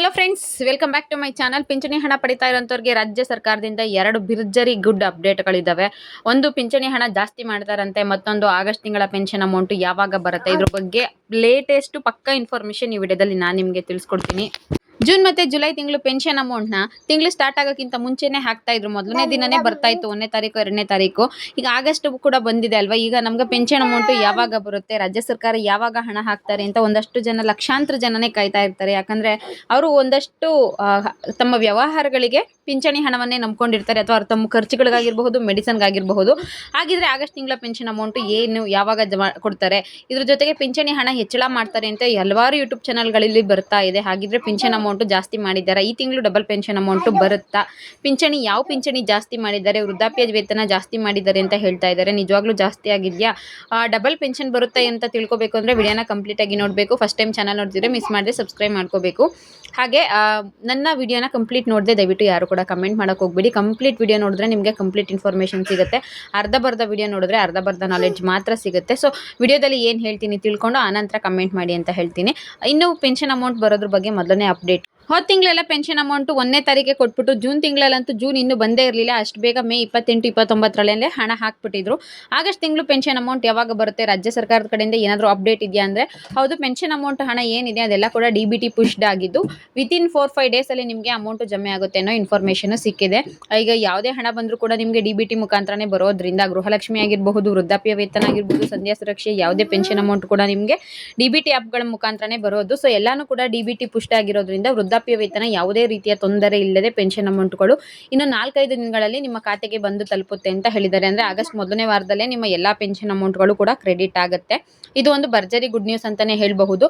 Hello friends welcome back to my channel ಪಿಂಚಣಿ ಹಣ ಪಡಿತಾ ಇರೋಂಥವ್ರಿಗೆ ರಾಜ್ಯ ಸರ್ಕಾರದಿಂದ ಎರಡು ಬಿರ್ಜರಿ ಗುಡ್ ಅಪ್ಡೇಟ್ಗಳಿದ್ದಾವೆ ಒಂದು ಪಿಂಚಣಿ ಹಣ ಜಾಸ್ತಿ ಮಾಡ್ತಾರಂತೆ, ಮತ್ತೊಂದು ಆಗಸ್ಟ್ ತಿಂಗಳ ಪೆನ್ಷನ್ ಅಮೌಂಟ್ ಯಾವಾಗ ಬರುತ್ತೆ? ಇದ್ರ ಬಗ್ಗೆ ಲೇಟೆಸ್ಟ್ ಪಕ್ಕ ಇನ್ಫಾರ್ಮೇಷನ್ ಈ ವಿಡಿಯೋದಲ್ಲಿ ನಾನು ನಿಮಗೆ ತಿಳಿಸ್ಕೊಡ್ತೀನಿ. ಜೂನ್ ಮತ್ತೆ ಜುಲೈ ತಿಂಗಳು ಪೆನ್ಷನ್ ಅಮೌಂಟ್ನ ತಿಂಗಳು ಸ್ಟಾರ್ಟ್ ಆಗೋಕ್ಕಿಂತ ಮುಂಚೆನೇ ಹಾಕ್ತಾ ಇದ್ರು. ಮೊದಲನೇ ದಿನನೇ ಬರ್ತಾ ಇತ್ತು ಒಂದನೇ ತಾರೀಕು ಎರಡನೇ ತಾರೀಕು. ಈಗ ಆಗಸ್ಟ್ ಕೂಡ ಬಂದಿದೆ ಅಲ್ವಾ? ಈಗ ನಮ್ಗೆ ಪೆನ್ಷನ್ ಅಮೌಂಟ್ ಯಾವಾಗ ಬರುತ್ತೆ? ರಾಜ್ಯ ಸರ್ಕಾರ ಯಾವಾಗ ಹಣ ಹಾಕ್ತಾರೆ ಅಂತ ಒಂದಷ್ಟು ಜನ ಲಕ್ಷಾಂತರ ಜನನೇ ಕಾಯ್ತಾ ಇರ್ತಾರೆ. ಯಾಕಂದ್ರೆ ಅವರು ಒಂದಷ್ಟು ತಮ್ಮ ವ್ಯವಹಾರಗಳಿಗೆ ಪಿಂಚಣಿ ಹಣವನ್ನೇ ನಂಬ್ಕೊಂಡಿರ್ತಾರೆ ಅಥವಾ ತಮ್ಮ ಖರ್ಚುಗಳಿಗಾಗಿರಬಹುದು, ಮೆಡಿಸನ್ಗಾಗಿರಬಹುದು. ಹಾಗಿದ್ರೆ ಆಗಸ್ಟ್ ತಿಂಗಳ ಪೆನ್ಷನ್ ಅಮೌಂಟ್ ಏನು ಯಾವಾಗ ಜಮಾ ಕೊಡ್ತಾರೆ? ಇದ್ರ ಜೊತೆಗೆ ಪಿಂಚಣಿ ಹಣ ಹೆಚ್ಚಳ ಮಾಡ್ತಾರೆ ಅಂತ ಹಲವಾರು ಯೂಟ್ಯೂಬ್ ಚಾನಲ್ಗಳಲ್ಲಿ ಬರ್ತಾ ಇದೆ. ಹಾಗಿದ್ರೆ ಪಿಂಚಣಿ ಅಮೌಂಟ್ ಜಾಸ್ತಿ ಮಾಡಿದ್ದಾರೆ. ಈ ತಿಂಗಳು ಡಬಲ್ ಪೆನ್ಷನ್ ಅಮೌಂಟ್ ಬರುತ್ತಾ? ಪಿಂಚಣಿ ಯಾವ ಪಿಂಚಣಿ ಜಾಸ್ತಿ ಮಾಡಿದ್ದಾರೆ? ವೃದ್ಧಾಪ್ಯ ವೇತನ ಜಾಸ್ತಿ ಮಾಡಿದ್ದಾರೆ ಅಂತ ಹೇಳ್ತಾ ಇದ್ದಾರೆ. ನಿಜವಾಗ್ಲೂ ಜಾಸ್ತಿ ಆಗಿದೆಯಾ? ಡಬಲ್ ಪೆನ್ಷನ್ ಬರುತ್ತೆ ಅಂತ ತಿಳ್ಕೊಬೇಕು ಅಂದ್ರೆ ವಿಡಿಯೋನ ಕಂಪ್ಲೀಟ್ ಆಗಿ ನೋಡಬೇಕು. ಫಸ್ಟ್ ಟೈಮ್ ಚಾನಲ್ ನೋಡ್ತಿದ್ರೆ ಮಿಸ್ ಮಾಡಿದ್ರೆ ಸಬ್ಸ್ಕ್ರೈಬ್ ಮಾಡ್ಕೋಬೇಕು. ಹಾಗೆ ನನ್ನ ವಿಡಿಯೋನ ಕಂಪ್ಲೀಟ್ ನೋಡದೆ ದಯವಿಟ್ಟು ಯಾರು ಕೂಡ ಕಮೆಂಟ್ ಮಾಡೋಕೆ ಹೋಗ್ಬಿಡಿ. ಕಂಪ್ಲೀಟ್ ವಿಡಿಯೋ ನೋಡಿದ್ರೆ ನಿಮಗೆ ಕಂಪ್ಲೀಟ್ ಇನ್ಫಾರ್ಮೇಷನ್ ಸಿಗುತ್ತೆ. ಅರ್ಧ ಬರ್ಧ ವಿಡಿಯೋ ನೋಡಿದ್ರೆ ಅರ್ಧ ಬರ್ಧ ನಾಲೆಡ್ಜ್ ಮಾತ್ರ ಸಿಗುತ್ತೆ. ಸೊ ವಿಡಿಯೋದಲ್ಲಿ ಏನು ಹೇಳ್ತೀನಿ ತಿಳ್ಕೊಂಡು ಆನಂತರ ಕಮೆಂಟ್ ಮಾಡಿ ಅಂತ ಹೇಳ್ತೀನಿ. ಇನ್ನು ಪೆನ್ಷನ್ ಅಮೌಂಟ್ ಬರೋದ್ರ ಬಗ್ಗೆ ಮೊದಲನೇ ಅಪ್ಡೇಟ್ ಹೋದ ತಿಂಗಳೆಲ್ಲ ಪೆನ್ಷನ್ ಅಮೌಂಟ್ ಒಂದನೇ ತಾರೀಕೆ ಕೊಟ್ಬಿಟ್ಟು ಜೂನ್ ತಿಂಗಳಲ್ಲಂತೂ ಜೂನ್ ಇನ್ನೂ ಬಂದೇ ಇರಲಿಲ್ಲ. ಅಷ್ಟು ಬೇಗ ಮೇ ಇಪ್ಪತ್ತೆಂಟು, ಇಪ್ಪತ್ತೊಂಬತ್ತರಲ್ಲೇ ಹಣ ಹಾಕ್ಬಿಟ್ಟಿದ್ರು. ಆಗಸ್ಟ್ ತಿಂಗಳು ಪೆನ್ಷನ್ ಅಮೌಂಟ್ ಯಾವಾಗ ಬರುತ್ತೆ? ರಾಜ್ಯ ಸರ್ಕಾರದ ಕಡೆಯಿಂದ ಏನಾದರೂ ಅಪ್ಡೇಟ್ ಇದೆಯಾ ಅಂದರೆ? ಹೌದು ಪೆನ್ಷನ್ ಅಮೌಂಟ್ ಹಣ ಏನಿದೆ ಅದೆಲ್ಲ ಕೂಡ ಡಿ ಬಿ ಟಿ ಪುಷ್ಡ್ ಆಗಿದ್ದು ವಿತಿನ್ ಫೋರ್ ಫೈವ್ ಡೇಸಲ್ಲಿ ನಿಮಗೆ ಅಮೌಂಟ್ ಜಮೆ ಆಗುತ್ತೆ ಅನ್ನೋ ಇನ್ಫಾರ್ಮೇಷನ್ ಸಿಕ್ಕಿದೆ. ಈಗ ಯಾವುದೇ ಹಣ ಬಂದರೂ ಕೂಡ ನಿಮಗೆ ಡಿ ಬಿ ಟಿ ಮುಖಾಂತರನೇ ಬರೋದ್ರಿಂದ ಗೃಹಲಕ್ಷ್ಮಿ ಆಗಿರಬಹುದು, ವೃದ್ಧಾಪ್ಯ ವೇತನ ಆಗಿರ್ಬೋದು ಸಂಧ್ಯಾ ಸುರಕ್ಷೆ, ಯಾವುದೇ ಪೆನ್ಷನ್ ಅಮೌಂಟ್ ಕೂಡ ನಿಮಗೆ ಡಿ ಬಿ ಟಿ ಆ್ಯಪ್ಗಳ ಮುಖಾಂತರನೇ ಬರೋದು. ಸೊ ಎಲ್ಲಾನು ಕೂಡ ಡಿ ಬಿ ಟಿ ಪುಷ್ಟ ಆಗಿರೋದ್ರಿಂದ ವೃದ್ಧಾಪ್ಯ ವೇತನ ಯಾವುದೇ ರೀತಿಯ ತೊಂದರೆ ಇಲ್ಲದೆ ಪೆನ್ಷನ್ ಅಮೌಂಟ್ಗಳು ಇನ್ನು ನಾಲ್ಕೈದು ದಿನಗಳಲ್ಲಿ ನಿಮ್ಮ ಖಾತೆಗೆ ಬಂದು ತಲುಪುತ್ತೆ ಅಂತ ಹೇಳಿದ್ದಾರೆ. ಅಂದರೆ ಆಗಸ್ಟ್ ಮೊದಲನೇ ವಾರದಲ್ಲೇ ನಿಮ್ಮ ಎಲ್ಲ ಪೆನ್ಷನ್ ಅಮೌಂಟ್ಗಳು ಕೂಡ ಕ್ರೆಡಿಟ್ ಆಗುತ್ತೆ. ಇದು ಒಂದು ಭರ್ಜರಿ ಗುಡ್ ನ್ಯೂಸ್ ಅಂತಾನೆ ಹೇಳಬಹುದು.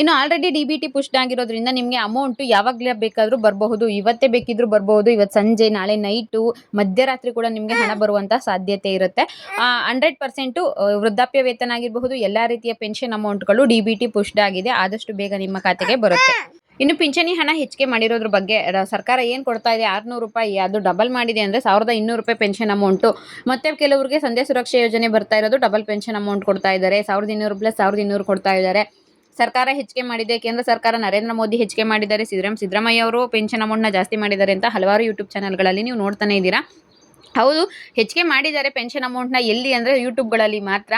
ಇನ್ನು already D B T pushed ಆಗಿರೋದ್ರಿಂದ ನಿಮಗೆ ಅಮೌಂಟ್ ಯಾವಾಗಲೇ ಬೇಕಾದರೂ ಬರಬಹುದು. ಇವತ್ತೇ ಬೇಕಿದ್ರೂ ಬರಬಹುದು. ಇವತ್ತು ಸಂಜೆ, ನಾಳೆ ನೈಟು ಮಧ್ಯರಾತ್ರಿ ಕೂಡ ನಿಮಗೆ ಹಣ ಬರುವಂತಹ ಸಾಧ್ಯತೆ ಇರುತ್ತೆ. ಹಂಡ್ರೆಡ್ ಪರ್ಸೆಂಟು ವೃದ್ಧಾಪ್ಯ ವೇತನ ಆಗಿರಬಹುದು. ಎಲ್ಲ ರೀತಿಯ ಪೆನ್ಷನ್ ಅಮೌಂಟ್ಗಳು ಡಿ ಬಿ ಟಿ ಪುಷ್ಟ್ ಆಗಿದೆ. ಆದಷ್ಟು ಬೇಗ ನಿಮ್ಮ ಖಾತೆಗೆ ಬರುತ್ತೆ. ಇನ್ನು ಪಿಂಚಣಿ ಹಣ ಹೆಚ್ಚಿಗೆ ಮಾಡಿರೋದ್ರ ಬಗ್ಗೆ ಸರ್ಕಾರ ಏನು ಕೊಡ್ತಾ ಇದೆ? ಆರುನೂರು ರೂಪಾಯಿ ಅದು ಡಬಲ್ ಮಾಡಿದೆ ಅಂದರೆ ಸಾವಿರದ ಇನ್ನೂರು ರೂಪಾಯಿ ಪೆನ್ಷನ್ ಅಮೌಂಟು ಮತ್ತೆ ಕೆಲವರಿಗೆ ಸಂಧ್ಯಾ ಸುರಕ್ಷಾ ಯೋಜನೆ ಬರ್ತಾ ಇರೋದು ಡಬಲ್ ಪೆನ್ಷನ್ ಅಮೌಂಟ್ ಕೊಡ್ತಾ ಇದ್ದಾರೆ. ಸಾವಿರದ ಇನ್ನೂರು ಪ್ಲಸ್ ಸಾವಿರದ ಇನ್ನೂರು ಕೊಡ್ತಾ ಇದ್ದಾರೆ. ಸರ್ಕಾರ ಹೆಚ್ಚಿಗೆ ಮಾಡಿದೆ, ಕೇಂದ್ರ ಸರ್ಕಾರ ನರೇಂದ್ರ ಮೋದಿ ಹೆಚ್ಚಿಗೆ ಮಾಡಿದ್ದಾರೆ. ಸಿದ್ದರಾಮ್, ಸಿದ್ದರಾಮಯ್ಯ ಅವರು ಪೆನ್ಷನ್ ಅಮೌಂಟ್ನ ಜಾಸ್ತಿ ಮಾಡಿದ್ದಾರೆ ಅಂತ ಹಲವಾರು ಯೂಟ್ಯೂಬ್ ಚಾನಲ್ಗಳಲ್ಲಿ ನೀವು ನೋಡ್ತಾನೆ ಇದ್ದೀರಾ. ಹೌದು, ಹೆಚ್ಚಿಗೆ ಮಾಡಿದ್ದಾರೆ ಪೆನ್ಷನ್ ಅಮೌಂಟ್ನ ಎಲ್ಲಿ ಅಂದರೆ ಯೂಟ್ಯೂಬ್ಗಳಲ್ಲಿ ಮಾತ್ರ.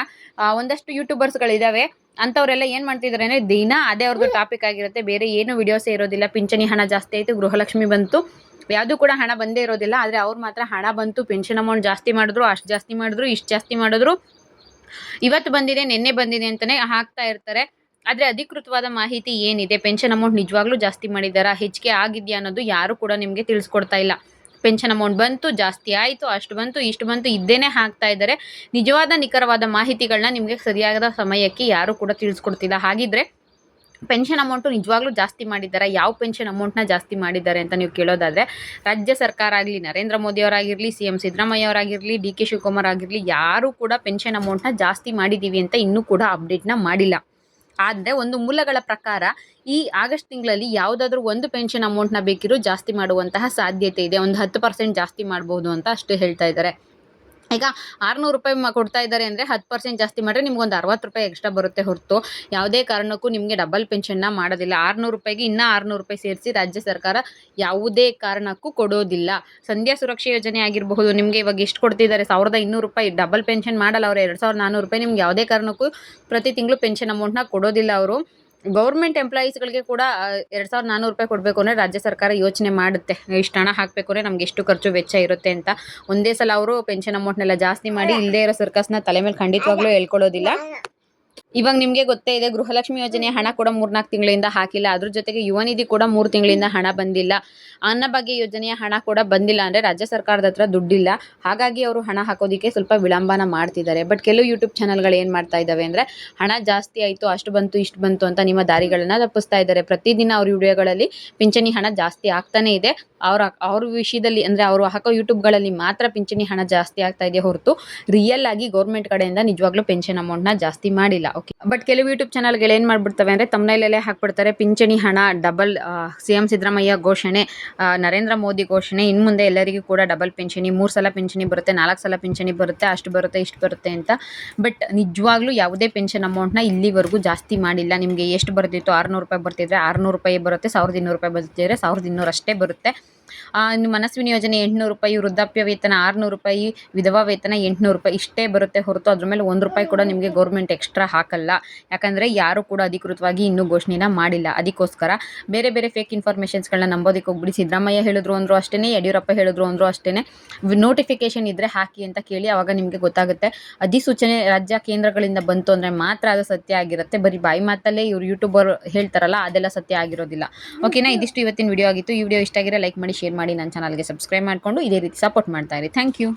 ಒಂದಷ್ಟು ಯೂಟ್ಯೂಬರ್ಸ್ಗಳಿದ್ದಾವೆ ಅಂಥವರೆಲ್ಲ ಏನು ಮಾಡ್ತಿದಾರೆ ಅಂದರೆ ದಿನ ಅದೇ ಅವ್ರದ್ದು ಟಾಪಿಕ್ ಆಗಿರುತ್ತೆ. ಬೇರೆ ಏನು ವಿಡಿಯೋಸೇ ಇರೋದಿಲ್ಲ. ಪಿಂಚಣಿ ಹಣ ಜಾಸ್ತಿ ಆಯಿತು ಗೃಹಲಕ್ಷ್ಮಿ ಬಂತು. ಯಾವುದು ಕೂಡ ಹಣ ಬಂದೇ ಇರೋದಿಲ್ಲ. ಆದರೆ ಅವ್ರು ಮಾತ್ರ ಹಣ ಬಂತು ಪೆನ್ಷನ್ ಅಮೌಂಟ್ ಜಾಸ್ತಿ ಮಾಡಿದ್ರು ಅಷ್ಟು ಜಾಸ್ತಿ ಮಾಡಿದ್ರು ಇಷ್ಟು ಜಾಸ್ತಿ ಮಾಡಿದ್ರು. ಇವತ್ತು ಬಂದಿದೆ ನಿನ್ನೆ ಬಂದಿದೆ ಅಂತಲೇ ಹಾಕ್ತಾ ಇರ್ತಾರೆ. ಆದರೆ ಅಧಿಕೃತವಾದ ಮಾಹಿತಿ ಏನಿದೆ? ಪೆನ್ಷನ್ ಅಮೌಂಟ್ ನಿಜವಾಗ್ಲೂ ಜಾಸ್ತಿ ಮಾಡಿದ್ದಾರಾ? ಹೆಚ್ಚಿಗೆ ಆಗಿದೆಯಾ ಅನ್ನೋದು ಯಾರು ಕೂಡ ನಿಮಗೆ ತಿಳಿಸ್ಕೊಡ್ತಾ ಇಲ್ಲ. ಪೆನ್ಷನ್ ಅಮೌಂಟ್ ಬಂತು, ಜಾಸ್ತಿ ಆಯಿತು, ಅಷ್ಟು ಬಂತು, ಇಷ್ಟು ಬಂತು, ಇದ್ದೇನೆ ಹಾಕ್ತಾ ಇದ್ದಾರೆ. ನಿಜವಾದ ನಿಖರವಾದ ಮಾಹಿತಿಗಳನ್ನ ನಿಮಗೆ ಸರಿಯಾದ ಸಮಯಕ್ಕೆ ಯಾರೂ ಕೂಡ ತಿಳಿಸ್ಕೊಡ್ತಿಲ್ಲ. ಹಾಗಿದ್ರೆ ಪೆನ್ಷನ್ ಅಮೌಂಟು ನಿಜವಾಗ್ಲೂ ಜಾಸ್ತಿ ಮಾಡಿದ್ದಾರೆ? ಯಾವ ಪೆನ್ಷನ್ ಅಮೌಂಟ್ನ ಜಾಸ್ತಿ ಮಾಡಿದ್ದಾರೆ ಅಂತ ನೀವು ಕೇಳೋದಾದರೆ, ರಾಜ್ಯ ಸರ್ಕಾರ ಆಗಲಿ, ನರೇಂದ್ರ ಮೋದಿ ಅವರಾಗಿರಲಿ, ಸಿ ಎಂ ಸಿದ್ದರಾಮಯ್ಯ ಅವರಾಗಿರಲಿ, ಡಿ ಕೆ ಶಿವಕುಮಾರ್ ಆಗಿರಲಿ, ಯಾರೂ ಕೂಡ ಪೆನ್ಷನ್ ಅಮೌಂಟ್ನ ಜಾಸ್ತಿ ಮಾಡಿದ್ದೀವಿ ಅಂತ ಇನ್ನೂ ಕೂಡ ಅಪ್ಡೇಟ್ನ ಮಾಡಿಲ್ಲ. ಆದರೆ ಒಂದು ಮೂಲಗಳ ಪ್ರಕಾರ ಈ ಆಗಸ್ಟ್ ತಿಂಗಳಲ್ಲಿ ಯಾವುದಾದ್ರೂ ಒಂದು ಪೆನ್ಷನ್ ಅಮೌಂಟ್ನ ಬೇಕಿರೋ ಜಾಸ್ತಿ ಮಾಡುವಂತಹ ಸಾಧ್ಯತೆ ಇದೆ. ಒಂದು ಹತ್ತು ಪರ್ಸೆಂಟ್ ಜಾಸ್ತಿ ಮಾಡ್ಬೋದು ಅಂತ ಅಷ್ಟು ಹೇಳ್ತಾ ಇದ್ದಾರೆ. ಈಗ ಆರುನೂರು ರೂಪಾಯಿ ಕೊಡ್ತಾ ಇದ್ದಾರೆ ಅಂದರೆ ಹತ್ತು ಪರ್ಸೆಂಟ್ ಜಾಸ್ತಿ ಮಾಡಿದ್ರೆ ನಿಮ್ಗೊಂದು ಅರವತ್ತು ರೂಪಾಯಿ ಎಕ್ಸ್ಟ್ರಾ ಬರುತ್ತೆ ಹೊರತು. ಯಾವುದೇ ಕಾರಣಕ್ಕೂ ನಿಮಗೆ ಡಬಲ್ ಪೆನ್ಷನ್ನ ಮಾಡೋದಿಲ್ಲ. ಆರುನೂರು ರೂಪಾಯಿಗೆ ಇನ್ನೂ ಆರುನೂರು ರೂಪಾಯಿ ಸೇರಿಸಿ ರಾಜ್ಯ ಸರ್ಕಾರ ಯಾವುದೇ ಕಾರಣಕ್ಕೂ ಕೊಡೋದಿಲ್ಲ. ಸಂಧ್ಯಾ ಸುರಕ್ಷೆ ಯೋಜನೆ ಆಗಿರಬಹುದು, ನಿಮಗೆ ಇವಾಗ ಎಷ್ಟು ಕೊಡ್ತಿದ್ದಾರೆ, ಸಾವಿರದ ಇನ್ನೂರು ರೂಪಾಯಿ ಡಬಲ್ ಪೆನ್ಷನ್ ಮಾಡಲ್ಲ ಅವರು. ಎರಡು ಸಾವಿರದ ನಾನ್ನೂರು ರೂಪಾಯಿ ನಿಮ್ಗೆ ಯಾವುದೇ ಕಾರಣಕ್ಕೂ ಪ್ರತಿ ತಿಂಗಳು ಪೆನ್ಷನ್ ಅಮೌಂಟ್ನ ಕೊಡೋದಿಲ್ಲ ಅವರು. ಗೌರ್ಮೆಂಟ್ ಎಂಪ್ಲಾಯೀಸ್ಗಳಿಗೆ ಕೂಡ ಎರಡು ಸಾವಿರದ ನಾನ್ನೂರು ರೂಪಾಯಿ ಕೊಡಬೇಕು ಅಂದರೆ ರಾಜ್ಯ ಸರ್ಕಾರ ಯೋಚನೆ ಮಾಡುತ್ತೆ. ಇಷ್ಟು ಹಣ ಹಾಕಬೇಕು ಅಂದರೆ ನಮ್ಗೆ ಎಷ್ಟು ಖರ್ಚು ವೆಚ್ಚ ಇರುತ್ತೆ ಅಂತ. ಒಂದೇ ಸಲ ಅವರು ಪೆನ್ಷನ್ ಅಮೌಂಟ್ನೆಲ್ಲ ಜಾಸ್ತಿ ಮಾಡಿ ಇಲ್ಲದೇ ಇರೋ ಸರ್ಕಸ್ನ ತಲೆ ಮೇಲೆ ಖಂಡಿತವಾಗ್ಲೂ ಹೇಳ್ಕೊಳ್ಳೋದಿಲ್ಲ ಇವಾಗ ನಿಮಗೆ ಗೊತ್ತೇ ಇದೆ, ಗೃಹಲಕ್ಷ್ಮಿ ಯೋಜನೆ ಹಣ ಕೂಡ ಮೂರ್ನಾಲ್ಕು ತಿಂಗಳಿಂದ ಹಾಕಿಲ್ಲ. ಅದ್ರ ಜೊತೆಗೆ ಯುವ ನಿಧಿ ಕೂಡ ಮೂರು ತಿಂಗಳಿಂದ ಹಣ ಬಂದಿಲ್ಲ. ಅನ್ನಭಾಗ್ಯ ಯೋಜನೆಯ ಹಣ ಕೂಡ ಬಂದಿಲ್ಲ ಅಂದರೆ ರಾಜ್ಯ ಸರ್ಕಾರದ ಹತ್ರ ದುಡ್ಡಿಲ್ಲ. ಹಾಗಾಗಿ ಅವರು ಹಣ ಹಾಕೋದಕ್ಕೆ ಸ್ವಲ್ಪ ವಿಳಂಬನ ಮಾಡ್ತಿದ್ದಾರೆ. ಬಟ್ ಕೆಲವು ಯೂಟ್ಯೂಬ್ ಚಾನಲ್ಗಳು ಏನು ಮಾಡ್ತಾ ಇದ್ದಾವೆ ಅಂದರೆ, ಹಣ ಜಾಸ್ತಿ ಆಯಿತು, ಅಷ್ಟು ಬಂತು, ಇಷ್ಟು ಬಂತು ಅಂತ ನಿಮ್ಮ ದಾರಿಗಳನ್ನ ತಪ್ಪಿಸ್ತಾ ಇದ್ದಾರೆ. ಪ್ರತಿದಿನ ಅವ್ರ ವಿಡಿಯೋಗಳಲ್ಲಿ ಪಿಂಚಣಿ ಹಣ ಜಾಸ್ತಿ ಆಗ್ತಾನೆ ಇದೆ. ಅವ್ರ ಅವ್ರ ವಿಷಯದಲ್ಲಿ ಅಂದರೆ ಅವರು ಹಾಕೋ ಯೂಟ್ಯೂಬ್ಗಳಲ್ಲಿ ಮಾತ್ರ ಪಿಂಚಣಿ ಹಣ ಜಾಸ್ತಿ ಆಗ್ತಾ ಇದೆ ಹೊರತು ರಿಯಲ್ ಆಗಿ ಗೌರ್ಮೆಂಟ್ ಕಡೆಯಿಂದ ನಿಜವಾಗ್ಲೂ ಪೆನ್ಷನ್ ಅಮೌಂಟ್ನ ಜಾಸ್ತಿ ಮಾಡಿಲ್ಲ ಬಟ್ ಕೆಲವು ಯೂಟ್ಯೂಬ್ ಚಾನಲ್ಗಳು ಏನು ಮಾಡ್ಬಿಡ್ತವೆ ಅಂದರೆ ತಮ್ಮನೇಲೇ ಹಾಕ್ಬಿಡ್ತಾರೆ, ಪಿಂಚಣಿ ಹಣ ಡಬಲ್ ಸಿ ಎಂ ಸಿದ್ದರಾಮಯ್ಯ ಘೋಷಣೆ ನರೇಂದ್ರ ಮೋದಿ ಘೋಷಣೆ ಇನ್ನು ಮುಂದೆ ಎಲ್ಲರಿಗೂ ಕೂಡ ಡಬಲ್ ಪಿಂಚಣಿ, ಮೂರು ಸಲ ಪಿಂಚಣಿ ಬರುತ್ತೆ, ನಾಲ್ಕು ಸಲ ಪಿಂಚಣಿ ಬರುತ್ತೆ, ಅಷ್ಟು ಬರುತ್ತೆ, ಇಷ್ಟು ಬರುತ್ತೆ ಅಂತ. ಬಟ್ ನಿಜವಾಗ್ಲೂ ಯಾವುದೇ ಪೆನ್ಷನ್ ಅಮೌಂಟ್ನ ಇಲ್ಲಿವರೆಗೂ ಜಾಸ್ತಿ ಮಾಡಿಲ್ಲ. ನಿಮಗೆ ಎಷ್ಟು ಬರ್ತಿತ್ತು ಆರುನೂರು ರೂಪಾಯಿ ಬರ್ತಿದ್ರೆ ಆರುನೂರು ರೂಪಾಯಿ ಬರುತ್ತೆ, ಸಾವಿರದ ಇನ್ನೂರು ರೂಪಾಯಿ ಬರ್ತಿದ್ರೆ ಸಾವಿರದ ಇನ್ನೂರು ಅಷ್ಟೇ ಬರುತ್ತೆ. ಇನ್ನು ಮನಸ್ವಿನಿ ಯೋಜನೆ ಎಂಟುನೂರು ರೂಪಾಯಿ, ವೃದ್ಧಾಪ್ಯ ವೇತನ ಆರುನೂರು ರೂಪಾಯಿ, ವಿಧವಾ ವೇತನ ಎಂಟುನೂರು ರೂಪಾಯಿ ಇಷ್ಟೇ ಬರುತ್ತೆ ಹೊರತು ಅದ್ರ ಮೇಲೆ ಒಂದು ರೂಪಾಯಿ ಕೂಡ ನಿಮಗೆ ಗೌರ್ಮೆಂಟ್ ಎಕ್ಸ್ಟ್ರಾ ಹಾಕಲ್ಲ. ಯಾಕಂದರೆ ಯಾರು ಕೂಡ ಅಧಿಕೃತವಾಗಿ ಇನ್ನೂ ಘೋಷಣೆನ ಮಾಡಿಲ್ಲ. ಅದಕ್ಕೋಸ್ಕರ ಬೇರೆ ಬೇರೆ ಫೇಕ್ ಇನ್ಫಾರ್ಮೇಷನ್ಸ್ಗಳನ್ನ ನಂಬೋದಕ್ಕೆ ಹೋಗ್ಬಿಡಿ. ಸಿದ್ದರಾಮಯ್ಯ ಹೇಳಿದ್ರು ಅಂದರು ಅಷ್ಟೇ ಯಡಿಯೂರಪ್ಪ ಹೇಳಿದ್ರು ಅಂದರು ಅಷ್ಟೇ ನೋಟಿಫಿಕೇಶನ್ ಇದ್ದರೆ ಹಾಕಿ ಅಂತ ಕೇಳಿ ಆವಾಗ ನಿಮಗೆ ಗೊತ್ತಾಗುತ್ತೆ. ಅಧಿಸೂಚನೆ ರಾಜ್ಯ ಕೇಂದ್ರಗಳಿಂದ ಬಂತು ಅಂದರೆ ಮಾತ್ರ ಅದು ಸತ್ಯ ಆಗಿರುತ್ತೆ. ಬರೀ ಬಾಯಿ ಮಾತಲ್ಲೇ ಇವರು ಯೂಟ್ಯೂಬರ್ ಹೇಳ್ತಾರಲ್ಲ ಅದೆಲ್ಲ ಸತ್ಯ ಆಗಿರೋದಿಲ್ಲ. ಓಕೆನಾ ಇದಿಷ್ಟು ಇವತ್ತಿನ ವಿಡಿಯೋ ಆಗಿತ್ತು. ಈ ವಿಡಿಯೋ ಇಷ್ಟ ಆಗಿರೋ ಲೈಕ್ ಮಾಡಿ ಶೇರ್ ಮಾಡಿ ನನ್ನ ಚಾನಲ್ಗೆ ಸಬ್ಸ್ಕ್ರೈಬ್ ಮಾಡಿಕೊಂಡು ಇದೇ ರೀತಿ ಸಪೋರ್ಟ್ ಮಾಡ್ತಾ ಇರಿ. Thank you